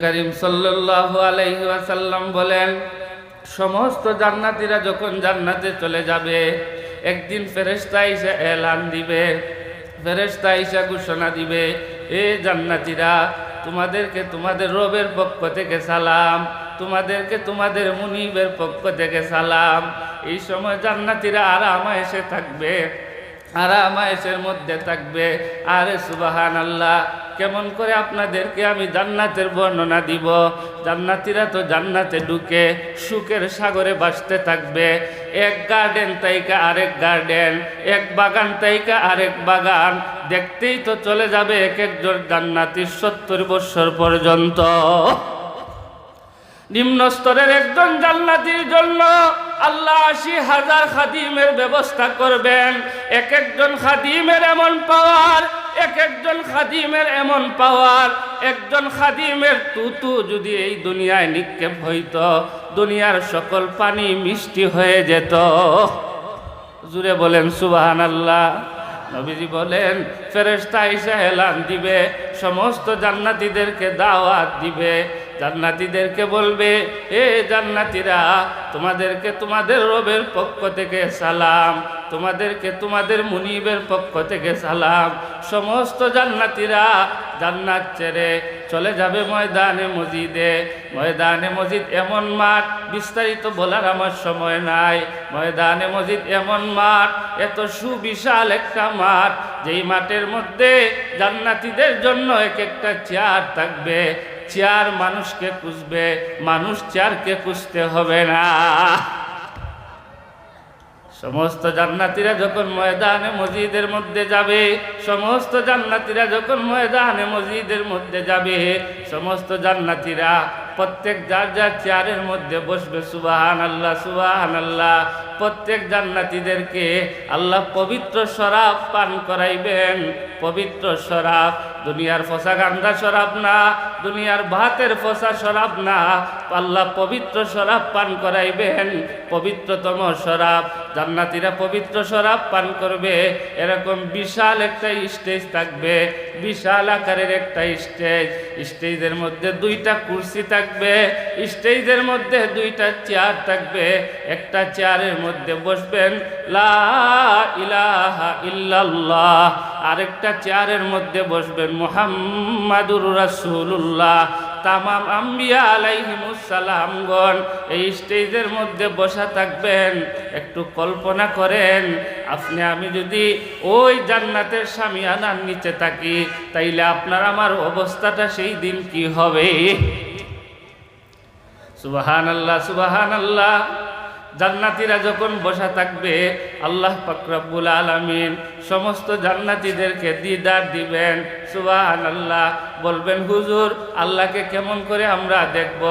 করিম সাল্লাল্লাহু আলাইহি ওয়াসাল্লাম বলেন, সমস্ত জান্নাতীরা যখন জান্নাতে চলে যাবে, একদিন ফেরেশতা এসে এলান দিবে, ফেরেশতা এসে ঘোষণা দিবে, এ জান্নাতীরা, তোমাদেরকে তোমাদের রবের পক্ষ থেকে সালাম, তোমাদেরকে তোমাদের মুনিবের পক্ষ থেকে সালাম। এই সময় জান্নাতীরা আরাম এসে থাকবে, আরামায়েশের মধ্যে থাকবে। আরে সুবাহান আল্লাহ কেমন করে আপনাদেরকে আমি জান্নাতের বর্ণনা দিব? জান্নাতিরা তো জান্নাতে ঢুকে সুখের সাগরে বাসতে থাকবে। এক গার্ডেন তাইকা আরেক গার্ডেন এক বাগান তাইকা আরেক বাগান। দেখতেই তো চলে যাবে এক একজন জান্নাতির সত্তর বৎসর পর্যন্ত। নিম্ন স্তরের একজন জান্নাতির জন্য আল্লাহ আশি হাজার খাদিমের ব্যবস্থা করবেন। এক একজন খাদিমের এমন পাওয়ার এক একজন খাদিমের এমন পাওয়ার, একজন খাদিমের তুতু যদি এই দুনিয়ায় নিক্ষেপ হইত, দুনিয়ার সকল পানি মিষ্টি হয়ে যেত। জুড়ে বলেন সুবাহান আল্লাহ নবীজি বলেন ফেরেস্তা ইসা হেলান দিবে, সমস্ত জান্নাতিদেরকে দাওয়াত দিবে। জান্নাতীদেরকে বলবে, এ জান্নাতীরা, তোমাদেরকে তোমাদের রবের পক্ষ থেকে সালাম, তোমাদেরকে তোমাদের মুনিবের পক্ষ থেকে সালাম। সমস্ত জান্নাতীরা জান্নাত ছেড়ে চলে যাবে ময়দানে মসজিদে। ময়দানে মসজিদ এমন মাঠ, বিস্তারিত বলার আমার সময় নাই। ময়দানে মসজিদ এমন মাঠ, এত সুবিশাল একটা মাঠ, যেই মাঠের মধ্যে জান্নাতীদের জন্য এক একটা চেয়ার থাকবে। চেয়ার মানুষকে খুঁজবে, মানুষ চেয়ারকে খুঁজতে হবে না। সমস্ত জান্নাতীরা যখন ময়দানে, মসজিদের মধ্যে যাবে, সমস্ত জান্নাতিরা যখন ময়দানে, মসজিদের মধ্যে যাবে, সমস্ত জান্নাতিরা প্রত্যেক যার যার চেয়ারের মধ্যে বসবে সুবাহান আল্লাহ সুবাহান আল্লাহ প্রত্যেক জান্নাতীদেরকে আল্লাহ পবিত্র শরাব পান করাইবেন। পবিত্র শরাব, দুনিয়ার ফসা গান্ধা শরাব না, দুনিয়ার ভাতের ফসা শরাব না, আল্লাহ পবিত্র শরাব পান করাইবেন। পবিত্রতম শরাব, জান্নাতীরা পবিত্র শরাব পান করবে। এরকম বিশাল একটা স্টেজ থাকবে, বিশাল আকারের একটা স্টেজ। স্টেজের মধ্যে দুইটা কুর্সি থাকবে, স্টেজের মধ্যে দুইটা চেয়ার থাকবে। একটা চেয়ারের মধ্যে বসবেন ইলাহা আরেকটা চেয়ারের মধ্যে বসবেন, মুহাম্মাদুর রাসূলুল্লাহ। তামাম আম্বিয়া আলাইহিমুসালামগণ এই স্টেজের মধ্যে বসা থাকবেন। একটু কল্পনা করেন, আপনি, আমি যদি ওই জান্নাতের সামিয়ানার নিচে থাকি, তাইলে আপনার আমার অবস্থাটা সেই দিন কি হবে? সুবাহান আল্লাহ সুবাহান আল্লাহ জান্নাতিরা যখন বসা থাকবে, আল্লাহ ফকরাবুল আলমিন সমস্ত জান্নাতিদেরকে দিদার দিবেন। সুবাহ আল্লাহ বলবেন, হুজুর, আল্লাহকে কেমন করে আমরা দেখব?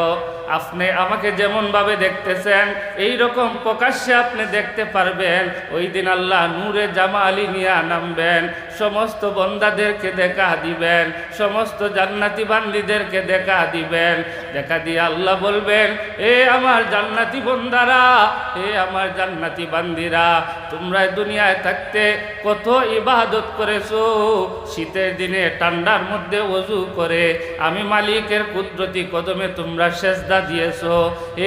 আপনি আমাকে যেমনভাবে দেখতেছেন এই রকম প্রকাশ্যে আপনি দেখতে পারবেন। ওই দিন আল্লাহ নূরে জামালি নিয়ে নামবেন, সমস্ত বন্দাদেরকে দেখা দিবেন, সমস্ত জান্নাতি বান্দিদেরকে দেখা দিবেন। দেখা দিয়ে আল্লাহ বলবেন, এ আমার জান্নাতি বন্দারা, এ আমার জান্নাতি বান্দিরা, তোমরা দুনিয়ায় থাকতে কত ইবাদত করেছ? শীতের দিনে ঠান্ডার মধ্যে অজু করে, আমি মালিকের কুদরতি কদমে তোমরা সেজদা দিয়েছ।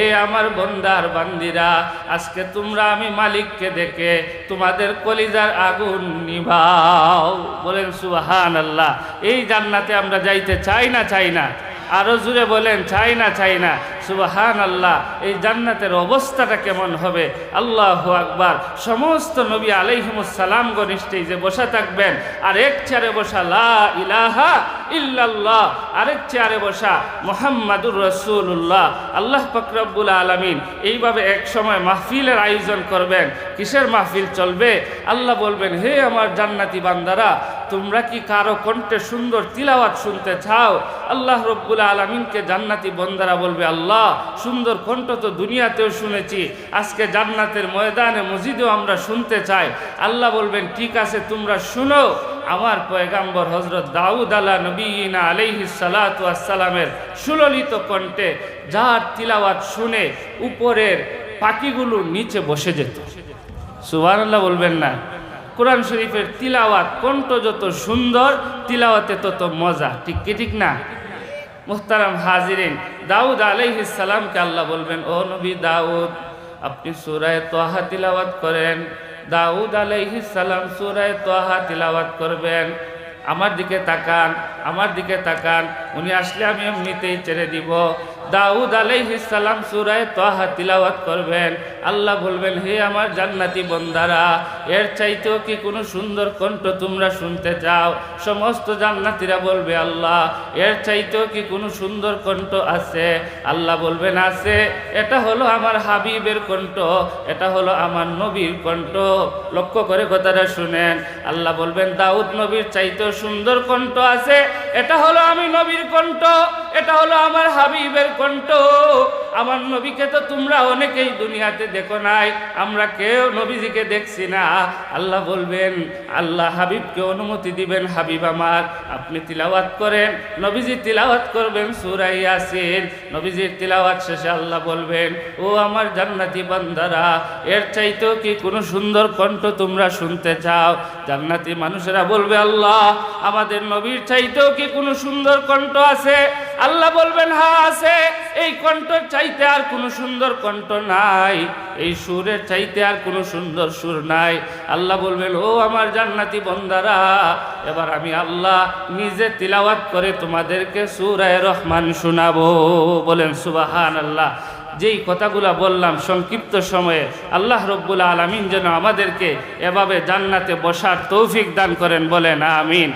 এ আমার বন্দার বান্দিরা, আজকে তোমরা আমি মালিককে দেখে তোমাদের কলিজার আগুন নিভাও। বলেন সুবাহান আল্লাহ এই জান্নাতে আমরা যাইতে চাই না চাই না। আরও জুড়ে বলেন, চাই না চাই না। সুবাহান আল্লাহ এই জান্নাতের অবস্থাটা কেমন হবে? আল্লাহ আকবার। সমস্ত নবী আলাইহিমুসালামগণ যে বসা থাকবেন আর এক চেয়ারে বসা, লা ইলাহা ইল্লাল্লাহ, আরেক চেয়ারে বসা, মোহাম্মদুর রসুল্লাহ আল্লাহ ফকরাবুল আলমিন এইভাবে এক সময় মাহফিলের আয়োজন করবেন। কিসের মাহফিল চলবে? আল্লাহ বলবেন, হে আমার জান্নাতি বান্দারা তোমরা কি কারও কণ্ঠে সুন্দর তিলাওয়াত শুনতে চাও? আল্লাহ রব্বুল আলমিনকে জান্নাতি বন্দারা বলবে, আল্লাহ, সুন্দর কণ্ঠ তো দুনিয়াতেও শুনেছি। আজকে জান্নাতের ময়দানে, মসজিদেও আমরা শুনতে চাই। আল্লাহ বলবেন, ঠিক আছে, তোমরা শুনো। আমার পয়গাম্বর হজরত দাউদ আলা নবীনা আলাইহি সালাতামের সুললিত কণ্ঠে যার তিলাওয়াত শুনে উপরের পাখিগুলো নিচে বসে যেত। সুবান আল্লাহ বলবেন না। কোরআন শরীফের তিলাওয়াত কণ্ঠ যত সুন্দর, তিলাওয়াতে তত মজা। ঠিক কি ঠিক না? মুহতারাম হাজিরিন, দাউদ আলাইহিস সালামকে আল্লাহ বলবেন, ও নবী দাউদ, আপনি সুরায় তোহা তিলাওয়াত করেন। দাউদ আলাইহিস সালাম সুরায় তোহা তিলাওয়াত করবেন। আমার দিকে তাকান, আমার দিকে তাকান। উনি আসলে আমি এমনিতেই ছেড়ে দিব। দাউদ আলাইহিস সালাম সুরায় তোহা তিলাওয়াত করবেন। আল্লাহ বলবেন, হে আমার জান্নাতি বন্দারা, এর চাইতেও কি কোনো সুন্দর কণ্ঠ তোমরা শুনতে চাও? সমস্ত জান্নাতিরা বলবে, আল্লাহ, এর চাইতেও কি কোনো সুন্দর কণ্ঠ আছে? আল্লাহ বলবেন, আছে। এটা হলো আমার হাবিবের কণ্ঠ, এটা হলো আমার নবীর কণ্ঠ। লক্ষ্য করে কথাটা শুনেন। আল্লাহ বলবেন, দাউদ নবীর চাইতেও সুন্দর কণ্ঠ আছে এটা হলো আমি নবীর কণ্ঠ এটা হলো আমার হাবিবের কণ্ঠ। আমার নবীকে তো তোমরা অনেকেই দুনিয়াতে দেখো নাই, আমরা কেউ নবীজিকে দেখছি না। আল্লাহ বলবেন, আল্লাহ হাবিবকে অনুমতি দিবেন, হাবিব আমার, আপনি তিলাওয়াত করেন, নবীজি তিলাওয়াত করবেন সুরাই ইয়াসিন, নবীজির তিলাওয়াত শেষে আল্লাহ বলবেন, ও আমার জান্নাতি বান্দারা, এর চাইতেও কি কোনো সুন্দর কণ্ঠ তোমরা শুনতে চাও? জান্নাতি মানুষেরা বলবে, আল্লাহ, আমাদের নবীর চাইতেও কি কোনো সুন্দর কণ্ঠ আছে? আল্লাহ বলবেন হ্যাঁ আছে। এই কণ্ঠর চাইতে আর কোনো সুন্দর কণ্ঠ নাই। এই সুরের চাইতে আর কোনো সুন্দর সুর নাই। আল্লাহ বলবেন, ও আমার জান্নাতি বন্দারা, এবার আমি আল্লাহ নিজে তিলাওয়াত করে তোমাদেরকে সুরায় রহমান শোনাবো। বলেন সুবাহান আল্লাহ যেই কথাগুলো বললাম সংক্ষিপ্ত সময়ে, আল্লাহ রব্বুল আলমিন যেন আমাদেরকে এভাবে জান্নাতে বসার তৌফিক দান করেন। বলেন, আমিন।